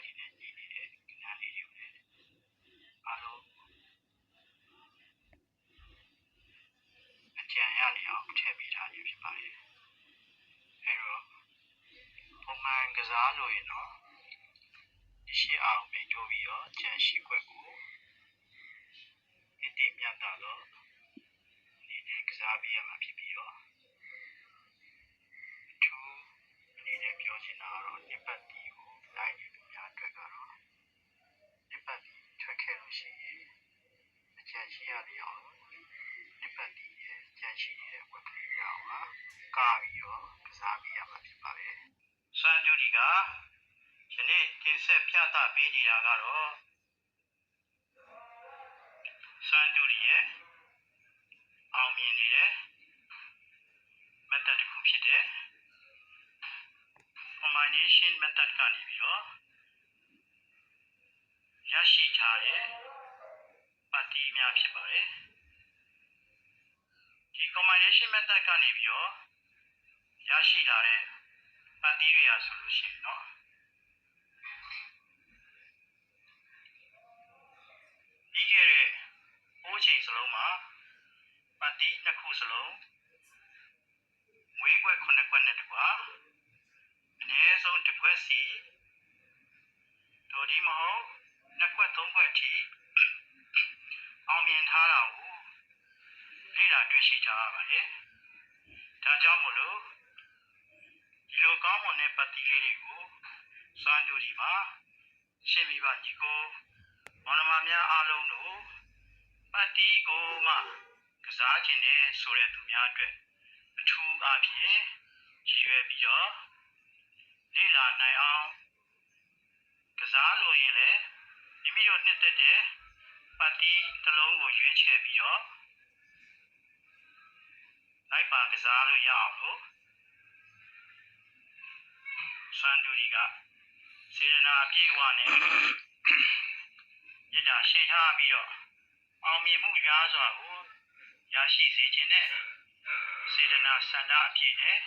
light တွေနဲ့နေနေတဲ့ကဏ္ဍလေးတွေကိုလည်းအားလုံးအကြံရနေအောင်ထည့်ပေးထားခြင်းဖြစ်ပါတယ်အဲတော့ပုံမှန်ကစားလို့ရင်တော့ဒီရှိအောင်မိတ်တိုးပြီးတော့ကြံရှိခွက်ကိုအတိမြတ်တာတော့ဒီနေ့ကစားပေးရမှာဖြစ်ပြီးတော့အထူးအနေနဲ့ပြောချင်တာကတော့ဒီပတ်တီကိုလိုက်နေသူများအတွက်ကတော့ဒီပတ်တီထွက်ခဲ့လို့ရှိရင်အကြံရှိရတဲ့အောင်ဒီပတ်တီရဲ့ကြံရှိနေတဲ့ဝက်ကလေးများကကာပြီးတော့ကစားပေးရမှာဖြစ်ပါတယ် စံဂျူဒီကယနေ့တင်ဆက်ပြသပေးနေတာကတော့စံဂျူဒီရဲ့အောင်မြင်နေတဲ့ method တစ်ခုဖြစ်တဲ့ combination method ကနေပြီးတော့ရရှိထားတဲ့ပတ်တီးများဖြစ်ပါတယ်ဒီ combination method ကနေပြီးတော့ရရှိလာတဲ့ မတ်တီးတွေရာဆိုလို့ရှိရင်နော်ပြီးခဲ့တဲ့အိုးချိန်စလုံးမှာမတ်တီးနှစ်ခုစလုံးငွေခွက်ခုနှစ်ခွက်နဲ့တကွာအနည်းဆုံးတစ်ခွက်စီတို့ဒီမဟုတ်နှစ်ခွက်သုံးခွက်ထိအောင်မြင်ထားတာကိုလေ့လာတွေ့ရှိကြရပါတယ်ဒါကြောင့်မလို့ လိုကောင်းမွန်တဲ့ပတ်တီးလေးတွေကိုစွမ်းကြိုဒီမှာရှင်းပြီးပါညီကိုမောင်နှမများအားလုံးတို့ပတ်တီးကိုမှကစားခြင်းနဲ့ဆိုတဲ့သူများအတွက်အထူးအားဖြင့်ရည်ရွယ်ပြီးတော့လေ့လာနိုင်အောင်ကစားလို့ရင်လည်းမိမိတို့နှစ်သက်တဲ့ပတ်တီးတစ်လုံးကိုရွေးချယ်ပြီးတော့လိုက်ပါကစားလို့ရအောင်လို့ စန်ဒူဒီကစေရနာအပြည့်အဝနဲ့ရစ်တာရှိထားပြီးတော့အောင်မြင်မှုများစွာကိုရရှိစေခြင်းနဲ့စေရနာဆန္ဒအပြည့်နဲ့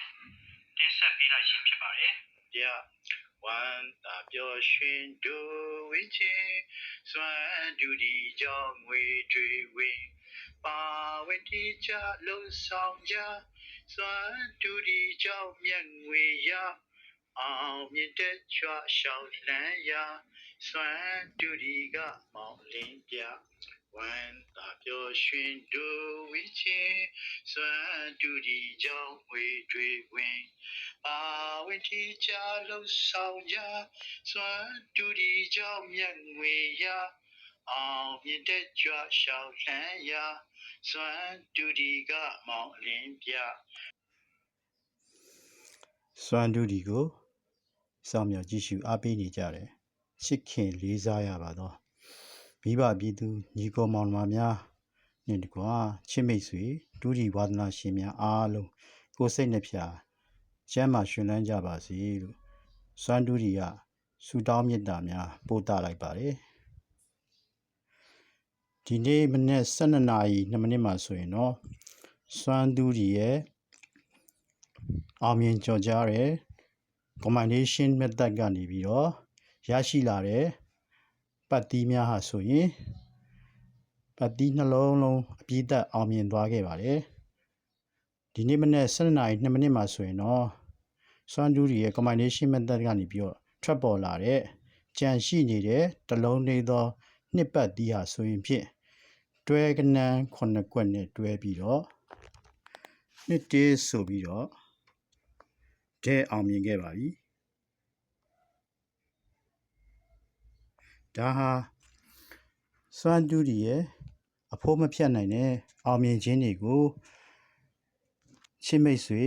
တင်ဆက်ပေးလိုက်ခြင်းဖြစ်ပါတယ်ပြဝမ်းသာပျော်ရွှင်ဒိုဝင်းချင်းစွမ်းဒူဒီကြောင့်ငွေတွေဝင်ပါဝင်တီချလုံးဆောင်ကြစွမ်းဒူဒီကြောင့်မြတ်ငွေရ အောင်မြင့်တဲ့ချွာရှောင်းလန်းရစွမ်းဒူဒီကမောင်လင်းပြဝမ်းသာပျော်ရွှင်ဒိုဝင်းချင်းစွမ်းဒူဒီကြောင့်ငွေတွေဝင်အာဝိတီချလုံးဆောင်ကြစွမ်းတူဒီကြောင့်မြတ်ငွေရအောင်မြင့်တဲ့ကြွရှောင်းလန်းရစွမ်းတူဒီကမောင်လင်းပြစွမ်းဒူဒီကို စောင့်မျှော်ကြည့်ရှုအားပေးနေကြတယ်ချစ်ခင်လေးစားရပါတော့မိဘပြည်သူညီကိုမောင်နှမများနှင့်တကွာချစ်မိတ်ဆွေဒူဒီဝါဒနာရှင်များအားလုံးကိုယ်စိတ်နှပြကျမ်းမာရှင်လန်းကြပါစေလို့စွမ်းဒူဒီကဆုတောင်းမေတ္တာများပို့သလိုက်ပါတယ်ဒီနေ့မနေ့12နာရီ2မိနစ်မှဆိုရင်တော့စွမ်းဒူဒီရဲ့အောင်မြင်ကြော်ကြားတဲ့ combination method ကနေပြီးတော့ရရှိလာတဲ့ပတ်တီးများဟာဆိုရင်ပတ်တီးနှလုံးလုံးအပြည့်သက်အောင်မြင်သွားခဲ့ပါတယ်ဒီနေ့မနေ့7နာရီ2မိနစ်မှာဆိုရင်တော့စွမ်းဒူးရီရဲ့ combination method ကနေပြီးတော့ထွက်ပေါ်လာတဲ့ကြံရှိနေတဲ့တလုံးလေးသောနှစ်ပတ်တီးဟာဆိုရင်ဖြင့်တွဲကနန်းခုနှစ်ကွက်နဲ့တွဲပြီးတော့နှစ်တေးဆိုပြီးတော့ ဒဲအောင်မြင်ခဲ့ပါပြီဒါဟာစွမ်းတူဒီရဲ့အဖိုးမဖြတ်နိုင်တဲ့အောင်မြင်ခြင်းတွေကိုချစ်မိတ်ဆွေ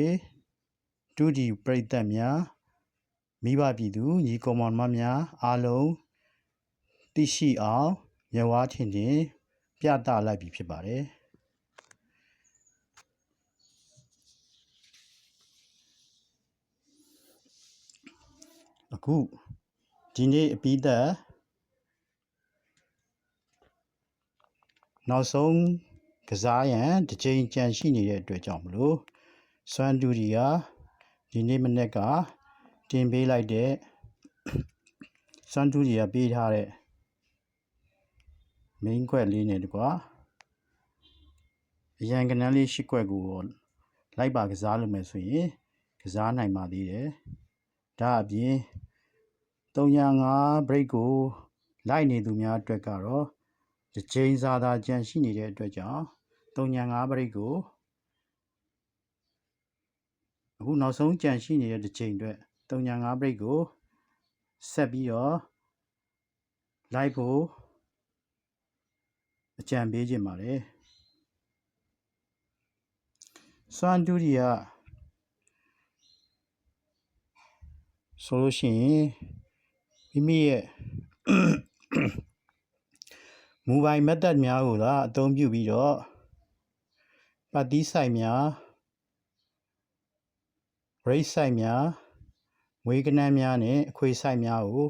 တူဒီပရိသတ်များမိဘပြည်သူညီကောင်မောင်နှမများအားလုံးသိရှိအောင်မြဝါထင်တင်ပြသလိုက်ပြီဖြစ်ပါတယ်အ ခုဒီနေ့အပြီးသက်နောက်ဆုံးကစားရန်တစ်ချိန်ကြံရှိနေတဲ့အတွက်ကြောင့်မလို့စွမ်ဒူရီယာဒီနေ့မနေ့ကတင်ပေးလိုက်တဲ့စွမ်းတူးတွေကပေးထားတဲ့ main ခွက်လေးနဲ့တကွာအရန်ကနန်းလေးရှိခွက်ကိုလိုက်ပါကစားလို့မယ်ဆိုရင်ကစားနိုင်ပါသေးတယ်ဒါအပြင် 305 break ကိုလိုက်နေသူများအတွက်ကတော့တစ်ချိန်စာသာကြန့်ရှိနေတဲ့အတွက်ကြောင့်305 break ကိုအခုနောက်ဆုံးကြန့်ရှိနေတဲ့တစ်ချိန်အတွက်305 break ကိုဆက်ပြီးတော့လိုက်ဖို့အကြံပေးခြင်းပါတယ်စွမ်းဒူရီယာဆိုလို့ရှိရင် မိမိရဲ့မူပိုင်မက်သက်များကိုသာအသုံးပြုပြီးတော့ပတ်တီးဆိုင်များ rate ဆိုင်များငွေကနန်းများနဲ့အခွေဆိုင်များကို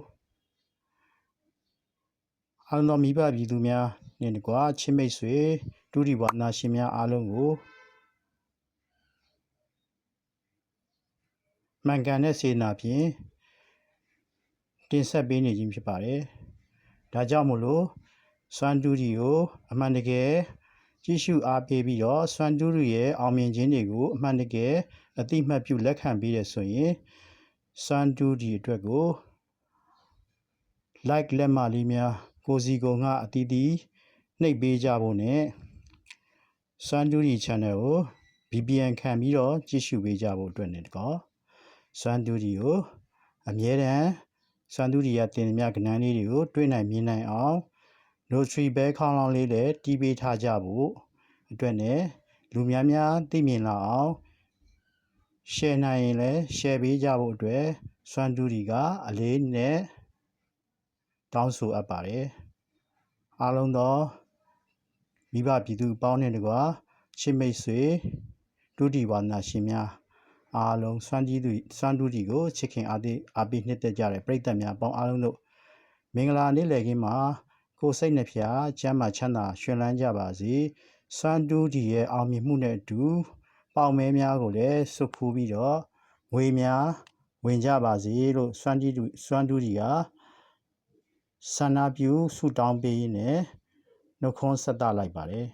အားလုံးသောမိဘပြည်သူများနှင့်တကွာချစ်မိတ်ဆွေဒုတိယဝနာရှင်များအားလုံးကိုမှန်ကန်တဲ့စေနာဖြင့် တင်ဆက်ပေးနေခြင်းဖြစ်ပါတယ်။ဒါကြောင့်မို့လို့စွမ်းတူရီကိုအမှန်တကယ်ကြည့်ရှုအားပေးပြီးတော့စွမ်းတူရီရဲ့အောင်မြင်ခြင်းတွေကိုအမှန်တကယ်အတိမတ်ပြုလက်ခံပြီးတဲ့ဆိုရင်စွမ်းတူရီအတွက်ကို like လက်မလေးများကိုစီကိုငှအတီးတီးနှိပ်ပေးကြဖို့နဲ့စွမ်းတူရီ channel ကို VPN ခံပြီးတော့ကြည့်ရှုပေးကြဖို့အတွက်နဲ့တကောစွမ်းတူရီကိုအမြဲတမ်း စွမ်းတူရီရတင်မြကဏ္ဍလေးတွေကိုတွေ့နိုင်မြင်နိုင်အောင် notary bell ခေါင်းလောင်းလေးလည်းတီးပေးထားကြဖို့အတွက်နဲ့လူများများသိမြင်လာအောင် share နိုင်ရင်လည်း share ပေးကြဖို့အတွက်စွမ်းတူရီကအလေးနဲ့တောင်းဆိုအပ်ပါတယ်အားလုံးသောမိဘပြည်သူအပေါင်းနဲ့တကွာရှစ်မိတ်ဆွေဒုတိယဝါနာရှင်များ အားလုံးစွမ်းကြီးသူစွမ်းတူတီကိုချစ်ခင်အားပေးအားပေးနှစ်သက်ကြတဲ့ပရိသတ်များအပေါင်းအားလုံးတို့မင်္ဂလာနေ့လည်ခင်းမှာကိုယ်စိတ်နှဖျားကျမ်းမာချမ်းသာရှင်လန်းကြပါစေစွမ်းတူတီရဲ့အောင်မြင်မှုနဲ့အတူပေါင်မဲများကိုလည်းစုဖူးပြီးတော့ငွေများဝင်ကြပါစေလို့စွမ်းကြီးသူစွမ်းတူတီကဆန္ဒပြုဆုတောင်းပေးရင်းနဲ့နှုတ်ခွန်းဆက်သလိုက်ပါတယ်